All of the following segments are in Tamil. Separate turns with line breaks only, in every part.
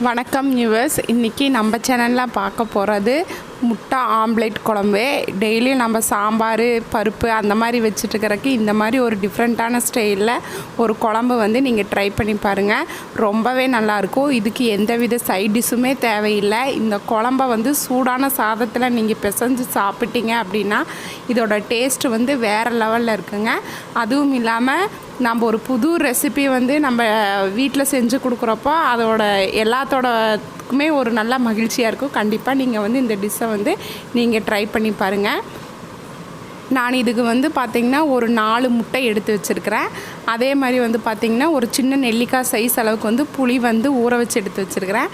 வணக்கம் நியூவர்ஸ் இன்றைக்கி நம்ம சேனலில் பார்க்க போகிறது முட்டை ஆம்லேட் குழம்பு டெய்லி நம்ம சாம்பார் பருப்பு அந்த மாதிரி வச்சுட்டுக்கிறக்கு இந்த மாதிரி ஒரு டிஃப்ரெண்ட்டான ஸ்டைலில் ஒரு குழம்பு வந்து நீங்கள் ட்ரை பண்ணி பாருங்கள் ரொம்பவே நல்லாயிருக்கும் இதுக்கு எந்தவித சைட் டிஷ்ஷுமே தேவையில்லை. இந்த குழம்ப வந்து சூடான சாதத்தில் நீங்கள் பிசைஞ்சு சாப்பிட்டீங்க அப்படின்னா இதோட டேஸ்ட் வந்து வேறு லெவலில் இருக்குங்க. அதுவும் இல்லாமல் நம்ம ஒரு புது ரெசிபி வந்து நம்ம வீட்டில் செஞ்சு கொடுக்குறப்போ அதோட எல்லாத்தோடக்குமே ஒரு நல்ல மகிழ்ச்சியாக இருக்கும். கண்டிப்பாக நீங்கள் வந்து இந்த டிஷ்ஷை வந்து நீங்கள் ட்ரை பண்ணி பாருங்கள் நான் இதுக்கு வந்து பார்த்திங்கன்னா ஒரு நாலு முட்டை எடுத்து வச்சுருக்கிறேன். அதே மாதிரி வந்து பார்த்திங்கன்னா ஒரு சின்ன நெல்லிக்காய் சைஸ் அளவுக்கு வந்து புளி வந்து ஊற வச்சு எடுத்து வச்சுருக்கிறேன்.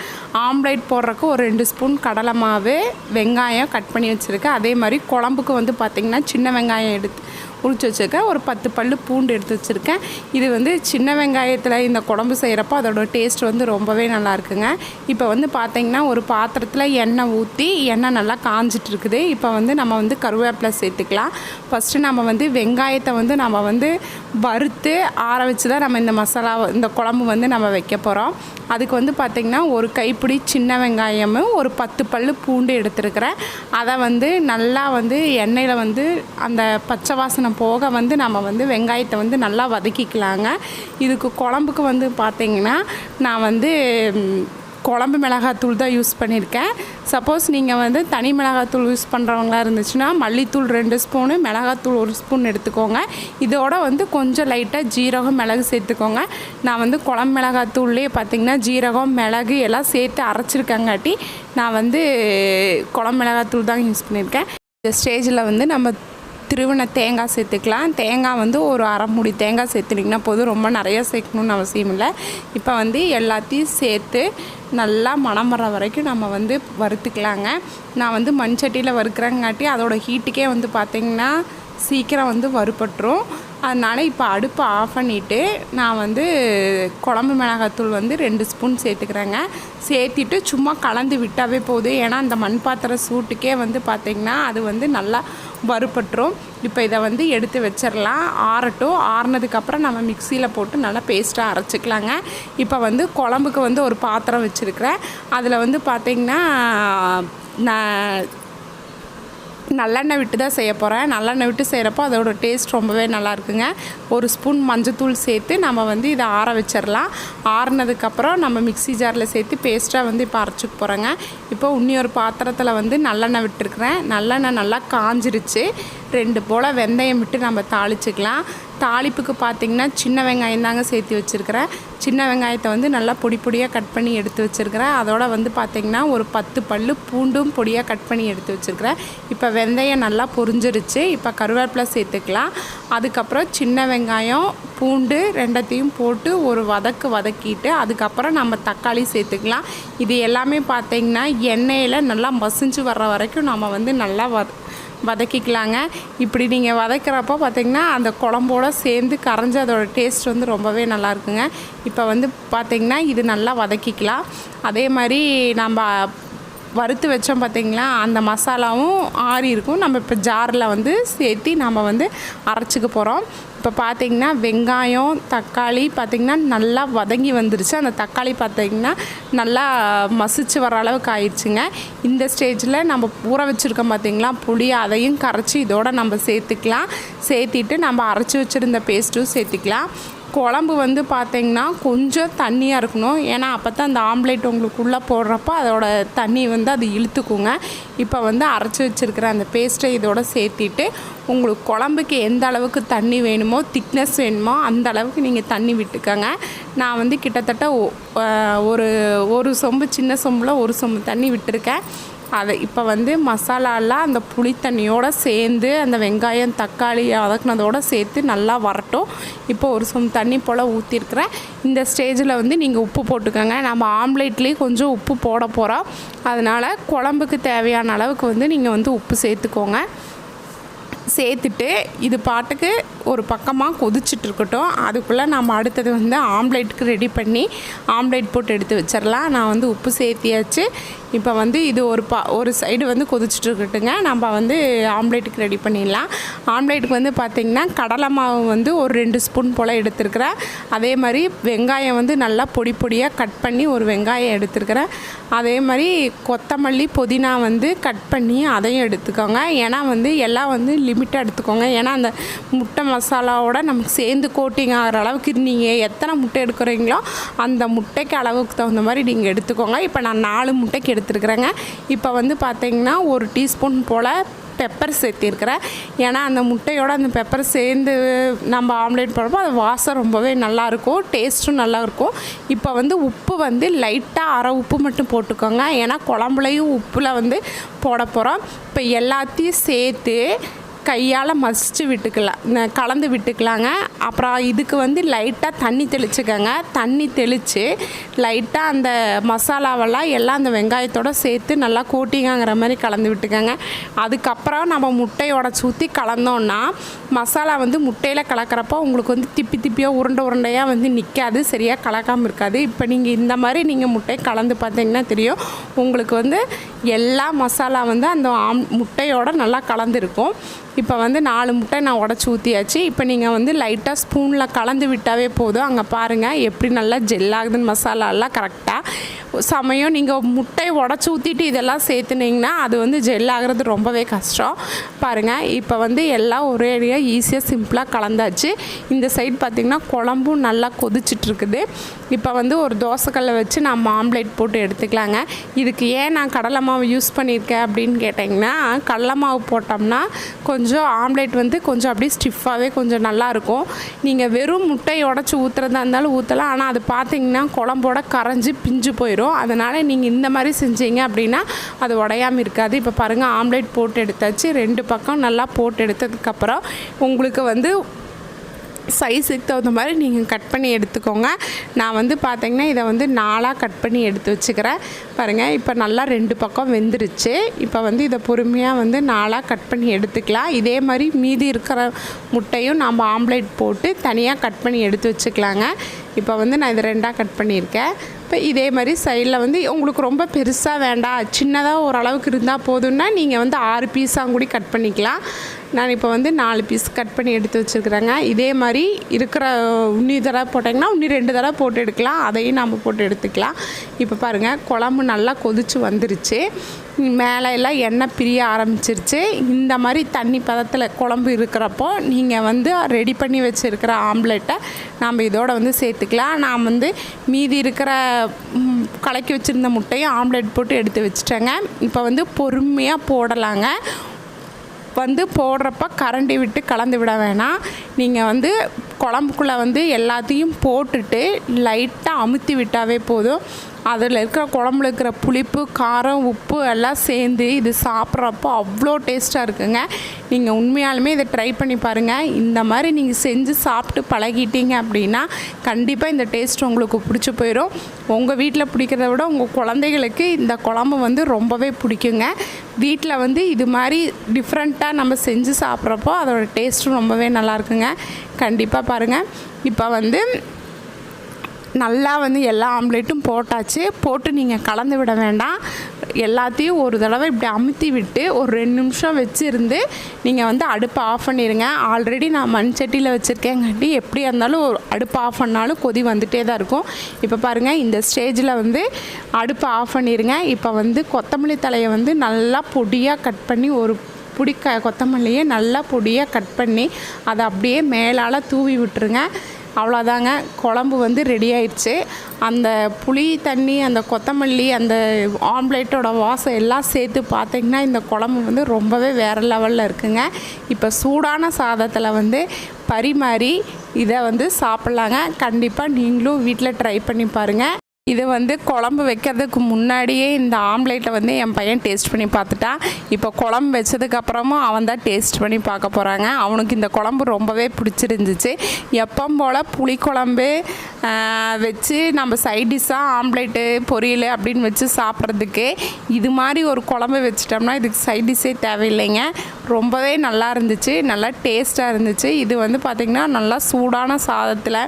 ஆம்லேட் போடுறக்கு ஒரு ரெண்டு ஸ்பூன் கடலை மாவு வெங்காயம் கட் பண்ணி வச்சுருக்கேன். அதே மாதிரி குழம்புக்கு வந்து பார்த்திங்கன்னா சின்ன வெங்காயம் எடுத்து உரிச்சு வச்சுருக்கேன். ஒரு பத்து பல் பூண்டு எடுத்து வச்சுருக்கேன். இது வந்து சின்ன வெங்காயத்தில் இந்த குழம்பு செய்கிறப்போ அதோட டேஸ்ட் வந்து ரொம்பவே நல்லா இருக்குங்க. இப்போ வந்து பார்த்திங்கன்னா ஒரு பாத்திரத்தில் எண்ணெய் ஊற்றி எண்ணெய் நல்லா காஞ்சிட்டு இருக்குது. இப்போ வந்து நம்ம வந்து கருவேப்பிலை சேர்த்துக்கலாம். ஃபஸ்ட்டு நம்ம வந்து வெங்காயத்தை வந்து நம்ம வந்து வறுத்து ஆற வச்சு தான் நம்ம இந்த மசாலா இந்த குழம்பு வந்து நம்ம வைக்க போகிறோம் அதுக்கு வந்து பார்த்திங்கன்னா ஒரு கைப்பிடி சின்ன வெங்காயமும் ஒரு பத்து பல் பூண்டு எடுத்துருக்கிறேன். அதை வந்து நல்லா வந்து எண்ணெயில் வந்து அந்த பச்சை வாசனை போக வந்து நம்ம வந்து வெங்காயத்தை வந்து நல்லா வதக்கிக்கலாங்க. இதுக்கு குழம்புக்கு வந்து பார்த்திங்கன்னா நான் வந்து குழம்பு மிளகாத்தூள் தான் யூஸ் பண்ணியிருக்கேன். சப்போஸ் நீங்கள் வந்து தனி மிளகாத்தூள் யூஸ் பண்ணுறவங்களா இருந்துச்சுன்னா மல்லித்தூள் ரெண்டு ஸ்பூனு மிளகாத்தூள் ஒரு ஸ்பூன் எடுத்துக்கோங்க. இதோட வந்து கொஞ்சம் லைட்டாக ஜீரகம் மிளகு சேர்த்துக்கோங்க. நான் வந்து குழம்பு மிளகாத்தூள்லேயே பார்த்திங்கன்னா ஜீரகம் மிளகு எல்லாம் சேர்த்து அரைச்சிருக்கங்காட்டி நான் வந்து குழம்பு மிளகாத்தூள் தான் யூஸ் பண்ணியிருக்கேன். இந்த ஸ்டேஜில் வந்து நம்ம திருவண்ண தேங்காய் சேர்த்துக்கலாம். தேங்காய் வந்து ஒரு அரை மூடி தேங்காய் சேர்த்துனிங்கன்னா போதும். ரொம்ப நிறைய சேர்க்கணுன்னு அவசியம் இல்லை. இப்போ வந்து எல்லாத்தையும் சேர்த்து நல்லா மணம் வர வரைக்கும் நம்ம வந்து வறுத்துக்கலாங்க. நான் வந்து மண் சட்டியில் வறுக்கிறங்காட்டி அதோட ஹீட்டுக்கே வந்து பார்த்திங்கன்னா சீக்கிரம் வந்து வறுபட்டுரும். அதனால் இப்போ அடுப்பை ஆஃப் பண்ணிவிட்டு நான் வந்து குழம்பு மிளகாத்தூள் வந்து ரெண்டு ஸ்பூன் சேர்த்துக்கிறேங்க. சேர்த்திட்டு சும்மா கலந்து விட்டாவே போதும். ஏன்னா அந்த மண் பாத்திர சூட்டுக்கே வந்து பார்த்திங்கன்னா அது வந்து நல்லா வறுபட்டுரும். இப்போ இதை வந்து எடுத்து வச்சிடலாம் ஆறட்டும். ஆறுனதுக்கப்புறம் நம்ம மிக்சியில் போட்டு நல்லா பேஸ்ட்டாக அரைச்சிக்கலாங்க. இப்போ வந்து குழம்புக்கு வந்து ஒரு பாத்திரம் வச்சுருக்கிறேன். அதில் வந்து பார்த்திங்கன்னா நான் நல்லெண்ணெய் விட்டு தான் செய்ய போகிறேன் நல்லெண்ணெய் விட்டு செய்கிறப்போ அதோட டேஸ்ட் ரொம்பவே நல்லா இருக்குங்க. ஒரு ஸ்பூன் மஞ்சத்தூள் சேர்த்து நம்ம வந்து இதை ஆற வச்சிடலாம் ஆறுனதுக்கப்புறம் நம்ம மிக்ஸி ஜாரில் சேர்த்து பேஸ்ட்டாக வந்து இப்போ அரைச்சிக்க போகிறேங்க இப்போ இன்னி ஒரு பாத்திரத்தில் வந்து நல்லெண்ணெய் விட்டுருக்குறேன். நல்லெண்ணெய் நல்லா காஞ்சிருச்சு. ரெண்டு போல் வெந்தயம் விட்டு நம்ம தாளிச்சிக்கலாம். தாளிப்புக்கு பார்த்திங்கன்னா சின்ன வெங்காயம் தாங்க சேர்த்து வச்சுருக்கிறேன். சின்ன வெங்காயத்தை வந்து நல்லா பொடி பொடியாக கட் பண்ணி எடுத்து வச்சுருக்கிறேன். அதோட வந்து பார்த்திங்கன்னா ஒரு பத்து பல்லு பூண்டும் பொடியாக கட் பண்ணி எடுத்து வச்சுருக்கிறேன். இப்போ வெந்தயம் நல்லா பொரிஞ்சிருச்சு. இப்போ கருவேப்பிலை சேர்த்துக்கலாம். அதுக்கப்புறம் சின்ன வெங்காயம் பூண்டு ரெண்டத்தையும் போட்டு ஒரு வதக்கு வதக்கிட்டு அதுக்கப்புறம் நம்ம தக்காளி சேர்த்துக்கலாம். இது எல்லாமே பார்த்திங்கன்னா எண்ணெயில் நல்லா மசிஞ்சு வர்ற வரைக்கும் நம்ம வந்து நல்லா வ வதக்கிக்கலாங்க. இப்படி நீங்கள் வதக்கிறப்போ பார்த்திங்கன்னா அந்த குழம்போட சேர்ந்து கரைஞ்சி அதோட டேஸ்ட் வந்து ரொம்பவே நல்லாயிருக்குங்க இப்போ வந்து பார்த்திங்கன்னா இது நல்லா வதக்கிக்கலாம். அதே மாதிரி நம்ம வறுத்து வச்சோம் பார்த்திங்களா அந்த மசாலாவும் ஆறி இருக்கும். நம்ம இப்போ ஜாரில் வந்து சேர்த்து நம்ம வந்து அரைச்சிக்க போகிறோம் இப்போ பார்த்திங்கன்னா வெங்காயம் தக்காளி பார்த்திங்கன்னா நல்லா வதங்கி வந்துருச்சு. அந்த தக்காளி பார்த்திங்கன்னா நல்லா மசிச்சு வர அளவுக்கு ஆயிடுச்சுங்க. இந்த ஸ்டேஜில் நம்ம ஊற வச்சுருக்கோம் பார்த்திங்களா புளி அதையும் கரைச்சி இதோட நம்ம சேர்த்துக்கலாம். சேர்த்திட்டு நம்ம அரைச்சி வச்சுருந்த பேஸ்ட்டும் சேர்த்துக்கலாம். குழம்பு வந்து பார்த்திங்கன்னா கொஞ்சம் தண்ணியாக இருக்கணும். ஏன்னா அப்போ தான் அந்த ஆம்லேட் உங்களுக்குள்ளே போடுறப்போ அதோட தண்ணி வந்து அது இழுத்துக்குங்க. இப்போ வந்து அரைச்சி வச்சுருக்கிற அந்த பேஸ்ட்டை இதோட சேர்த்திட்டு உங்களுக்கு குழம்புக்கு எந்த அளவுக்கு தண்ணி வேணுமோ திக்னஸ் வேணுமோ அந்த அளவுக்கு நீங்கள் தண்ணி விட்டுக்கோங்க. நான் வந்து கிட்டத்தட்ட ஒரு ஒரு சொம்பு சின்ன சொம்பில் ஒரு சொம்பு தண்ணி விட்டுருக்கேன். அதை இப்போ வந்து மசாலாலாம் அந்த புளி சேர்ந்து அந்த வெங்காயம் தக்காளி வதக்குனதோட சேர்த்து நல்லா வரட்டும். இப்போ ஒரு சொம் தண்ணி போல் ஊற்றிருக்கிறேன் இந்த ஸ்டேஜில் வந்து நீங்கள் உப்பு போட்டுக்கோங்க. நம்ம ஆம்லேட்லேயும் கொஞ்சம் உப்பு போட போகிறோம் அதனால் குழம்புக்கு தேவையான அளவுக்கு வந்து நீங்கள் வந்து உப்பு சேர்த்துக்கோங்க. சேர்த்துட்டு இது பாட்டுக்கு ஒரு பக்கமாக கொதிச்சுட்டு இருக்கட்டும் அதுக்குள்ளே நம்ம அடுத்தது வந்து ஆம்லேட்டுக்கு ரெடி பண்ணி ஆம்லேட் போட்டு எடுத்து வச்சிடலாம் நான் வந்து உப்பு சேர்த்தியாச்சு. இப்போ வந்து இது ஒரு பா ஒரு சைடு வந்து கொதிச்சுட்டு இருக்கட்டுங்க நம்ம வந்து ஆம்லேட்டுக்கு ரெடி பண்ணிடலாம். ஆம்லேட்டுக்கு வந்து பார்த்திங்கன்னா கடலை மாவு வந்து ஒரு ரெண்டு ஸ்பூன் போல் எடுத்துருக்கிறேன். அதே மாதிரி வெங்காயம் வந்து நல்லா பொடி பொடியாக கட் பண்ணி ஒரு வெங்காயம் எடுத்துருக்கிறேன். அதே மாதிரி கொத்தமல்லி புதினா வந்து கட் பண்ணி அதையும் எடுத்துக்கோங்க. ஏன்னா வந்து எல்லாம் வந்து லிமிட்டாக எடுத்துக்கோங்க. ஏன்னா அந்த முட்டை மசாலாவோட நமக்கு சேர்ந்து கோட்டிங் ஆகிற அளவுக்கு நீங்கள் எத்தனை முட்டை எடுக்கிறீங்களோ அந்த முட்டைக்கு அளவுக்கு தகுந்த மாதிரி நீங்கள் எடுத்துக்கோங்க. இப்போ நான் நாலு முட்டைக்கு எடுத்துருக்குறேங்க. இப்போ வந்து பார்த்தீங்கன்னா ஒரு டீஸ்பூன் போல் பெப்பர் சேர்த்திருக்கிறேன். ஏன்னா அந்த முட்டையோட அந்த பெப்பர் சேர்ந்து நம்ம ஆம்லேட் போடுறப்போ அது வாசம் ரொம்பவே நல்லாயிருக்கும். டேஸ்ட்டும் நல்லாயிருக்கும். இப்போ வந்து உப்பு வந்து லைட்டாக அரை உப்பு மட்டும் போட்டுக்கோங்க. ஏன்னா குழம்புலையும் உப்பில் வந்து போட போகிறோம் இப்போ எல்லாத்தையும் சேர்த்து கையால் மசிச்சு விட்டுக்கலாம் கலந்து விட்டுக்கலாங்க. அப்புறம் இதுக்கு வந்து லைட்டாக தண்ணி தெளிச்சுக்கோங்க. தண்ணி தெளித்து லைட்டாக அந்த மசாலாவெல்லாம் எல்லாம் அந்த வெங்காயத்தோடு சேர்த்து நல்லா கோட்டிங்காங்கிற மாதிரி கலந்து விட்டுக்கோங்க. அதுக்கப்புறம் நம்ம முட்டையோட சுற்றி கலந்தோன்னா மசாலா வந்து முட்டையில் கலக்கிறப்போ உங்களுக்கு வந்து திப்பி திப்பியாக உருண்டை உருண்டையாக வந்து நிற்காது சரியாக கலக்காமல் இருக்காது. இப்போ நீங்கள் இந்த மாதிரி நீங்கள் முட்டை கலந்து பார்த்தீங்கன்னா தெரியும். உங்களுக்கு வந்து எல்லா மசாலா வந்து அந்த ஆம் முட்டையோட நல்லா கலந்துருக்கும் இப்போ வந்து நாலு முட்டை நான் உடச்சி ஊற்றியாச்சு இப்போ நீங்கள் வந்து லைட்டாக ஸ்பூனில் கலந்து விட்டாவே போதும். அங்கே பாருங்கள் எப்படி நல்லா ஜெல்லாகுதுன்னு மசாலாலாம் கரெக்டாக சமயம் நீங்கள் முட்டை உடச்சி ஊற்றிட்டு இதெல்லாம் சேர்த்துனீங்கன்னா அது வந்து ஜெல் ஆகிறது ரொம்பவே கஷ்டம். பாருங்கள் இப்போ வந்து எல்லாம் ஒரே அடியாக ஈஸியாக சிம்பிளாக கலந்தாச்சு. இந்த சைடு பார்த்திங்கன்னா குழம்பும் நல்லா கொதிச்சிட்ருக்குது இப்போ வந்து ஒரு தோசைக்கல்லை வச்சு நம்ம ஆம்லேட் போட்டு எடுத்துக்கலாங்க. இதுக்கு ஏன் நான் கடலை மாவு யூஸ் பண்ணியிருக்கேன் அப்படின்னு கேட்டிங்கன்னா கடலை மாவு போட்டோம்னா கொஞ்சம் கொஞ்சம் ஆம்லேட் வந்து கொஞ்சம் அப்படியே ஸ்டிஃபாகவே கொஞ்சம் நல்லாயிருக்கும். நீங்கள் வெறும் முட்டையை உடச்சி ஊற்றுறதா இருந்தாலும் ஊற்றலாம் ஆனால் அது பார்த்தீங்கன்னா குழம்போட கரைஞ்சி பிஞ்சு போயிடும். அதனால் நீங்கள் இந்த மாதிரி செஞ்சீங்க அப்படின்னா அது உடையாமல் இருக்காது. இப்போ பாருங்கள் ஆம்லேட் போட்டு எடுத்தாச்சு. ரெண்டு பக்கம் நல்லா போட்டு எடுத்ததுக்கப்புறம் உங்களுக்கு வந்து சைஸுக்கு தகுந்த மாதிரி நீங்கள் கட் பண்ணி எடுத்துக்கோங்க. நான் வந்து பார்த்தீங்கன்னா இதை வந்து நாலாக கட் பண்ணி எடுத்து வச்சுக்கிறேன். பாருங்கள் இப்போ நல்லா ரெண்டு பக்கம் வெந்துருச்சு. இப்போ வந்து இதை பொறுமையாக வந்து நாலாக கட் பண்ணி எடுத்துக்கலாம். இதே மாதிரி மீதி இருக்கிற முட்டையும் நம்ம ஆம்லேட் போட்டு தனியாக கட் பண்ணி எடுத்து வச்சுக்கலாங்க. இப்போ வந்து நான் இதை ரெண்டாக கட் பண்ணியிருக்கேன். இப்போ இதே மாதிரி சைடில் வந்து உங்களுக்கு ரொம்ப பெருசாக வேண்டாம். சின்னதாக ஓரளவுக்கு இருந்தால் போதும்னா நீங்கள் வந்து ஆறு பீஸாக கூட கட் பண்ணிக்கலாம். நான் இப்போ வந்து நாலு பீஸ் கட் பண்ணி எடுத்து வச்சுருக்குறேங்க. இதே மாதிரி இருக்கிற உன்னி தடவை போட்டிங்கன்னா உன்னி ரெண்டு தடவை போட்டு எடுக்கலாம். அதையும் நம்ம போட்டு எடுத்துக்கலாம். இப்போ பாருங்கள் குழம்பு நல்லா கொதிச்சு வந்துருச்சு. மேலே எல்லாம் எண்ணெய் பிரிய ஆரம்பிச்சிருச்சு. இந்த மாதிரி தண்ணி பதத்தில் குழம்பு இருக்கிறப்போ நீங்கள் வந்து ரெடி பண்ணி வச்சுருக்கிற ஆம்லெட்டை நம்ம இதோட வந்து சேர்த்துக்கலாம். நான் வந்து மீதி இருக்கிற கலக்கி வச்சுருந்த முட்டையும் ஆம்லெட் போட்டு எடுத்து வச்சுட்டேங்க. இப்போ வந்து பொறுமையாக போடலாங்க. வந்து போடுறப்ப கரண்டி விட்டு கலந்து விட வேணாம். நீங்கள் வந்து குழம்புக்குள்ளே வந்து எல்லாத்தையும் போட்டுட்டு லைட்டாக அமுத்தி விட்டாவே போதும். அதில் இருக்கிற குழம்புல இருக்கிற புளிப்பு காரம் உப்பு எல்லாம் சேர்ந்து இது சாப்பிட்றப்போ அவ்வளோ டேஸ்ட்டாக இருக்குங்க. நீங்கள் உண்மையாலுமே இதை ட்ரை பண்ணி பாருங்கள் இந்த மாதிரி நீங்கள் செஞ்சு சாப்பிட்டு பழகிட்டீங்க அப்படின்னா கண்டிப்பாக இந்த டேஸ்ட் உங்களுக்கு பிடிச்சி போயிடும் உங்கள் வீட்டில் பிடிக்கிறத விட உங்கள் குழந்தைகளுக்கு இந்த குழம்பு வந்து ரொம்பவே பிடிக்குங்க. வீட்டில் வந்து இது மாதிரி டிஃப்ரெண்ட்டாக நம்ம செஞ்சு சாப்பிட்றப்போ அதோட டேஸ்ட்டும் ரொம்பவே நல்லாயிருக்குங்க கண்டிப்பாக பாருங்கள் இப்போ வந்து நல்லா வந்து எல்லா ஆம்லேட்டும் போட்டாச்சு. போட்டு நீங்கள் கலந்து விட வேண்டாம். எல்லாத்தையும் ஒரு தடவை இப்படி அமுத்தி விட்டு ஒரு ரெண்டு நிமிஷம் வச்சுருந்து நீங்கள் வந்து அடுப்பை ஆஃப் பண்ணிடுங்க ஆல்ரெடி நான் மண் சட்டியில் வச்சுருக்கேங்காட்டி எப்படியா இருந்தாலும் ஒரு அடுப்பு ஆஃப் பண்ணாலும் கொதி வந்துகிட்டே தான் இருக்கும். இப்போ பாருங்கள் இந்த ஸ்டேஜில் வந்து அடுப்பை ஆஃப் பண்ணிடுங்க இப்போ வந்து கொத்தமல்லி தலையை வந்து நல்லா பொடியாக கட் பண்ணி ஒரு புடிக்க கொத்தமல்லியை நல்லா பொடியாக கட் பண்ணி அதை அப்படியே மேலால் தூவி விட்டுருங்க. அவ்வளோதாங்க. குழம்பு வந்து ரெடி ஆயிடுச்சு. அந்த புளி தண்ணி அந்த கொத்தமல்லி அந்த ஆம்லேட்டோட வாசம் எல்லாம் சேர்த்து பார்த்திங்கன்னா இந்த குழம்பு வந்து ரொம்பவே வேறு லெவலில் இருக்குங்க. இப்போ சூடான சாதத்தில் வந்து பரிமாறி இதை வந்து சாப்பிட்லாங்க. கண்டிப்பாக நீங்களும் வீட்டில் ட்ரை பண்ணி பாருங்கள் இது வந்து குழம்பு வைக்கிறதுக்கு முன்னாடியே இந்த ஆம்லேட்டை வந்து என் பையன் டேஸ்ட் பண்ணி பார்த்துட்டான் இப்போ குழம்பு வச்சதுக்கப்புறமும் அவன் தான் டேஸ்ட் பண்ணி பார்க்க போகிறாங்க அவனுக்கு இந்த குழம்பு ரொம்பவே பிடிச்சிருந்துச்சு. எப்பவும் போல் புளிக்குழம்பு வச்சு நம்ம சைட் டிஷ்ஷாக ஆம்லேட்டு பொரியல் அப்படின்னு வச்சு சாப்பிட்றதுக்கு இது மாதிரி ஒரு குழம்பு வச்சிட்டோம்னா இதுக்கு சைட் டிஷ்ஷே தேவையில்லைங்க. ரொம்பவே நல்லா இருந்துச்சு நல்லா டேஸ்ட்டாக இருந்துச்சு. இது வந்து பார்த்திங்கன்னா நல்லா சூடான சாதத்தில்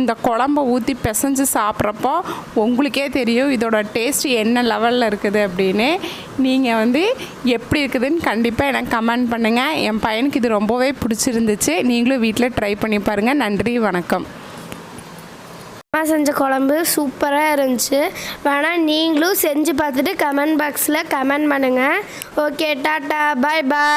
இந்த குழம்ப ஊற்றி பிசைஞ்சு சாப்பிட்றப்போ உங்களுக்கே தெரியும் இதோட டேஸ்ட் என்ன லெவலில் இருக்குது அப்படின்னு. நீங்கள் வந்து எப்படி இருக்குதுன்னு கண்டிப்பாக எனக்கு கமெண்ட் பண்ணுங்கள் என் பையனுக்கு இது ரொம்பவே பிடிச்சிருந்துச்சு. நீங்களும் வீட்டில் ட்ரை பண்ணி பாருங்கள் நன்றி வணக்கம்.
அம்மா செஞ்ச குழம்பு சூப்பராக இருந்துச்சு. வேணால் நீங்களும் செஞ்சு பார்த்துட்டு கமெண்ட் பாக்ஸில் கமெண்ட் பண்ணுங்கள் ஓகே டாட்டா. பாய் பாய்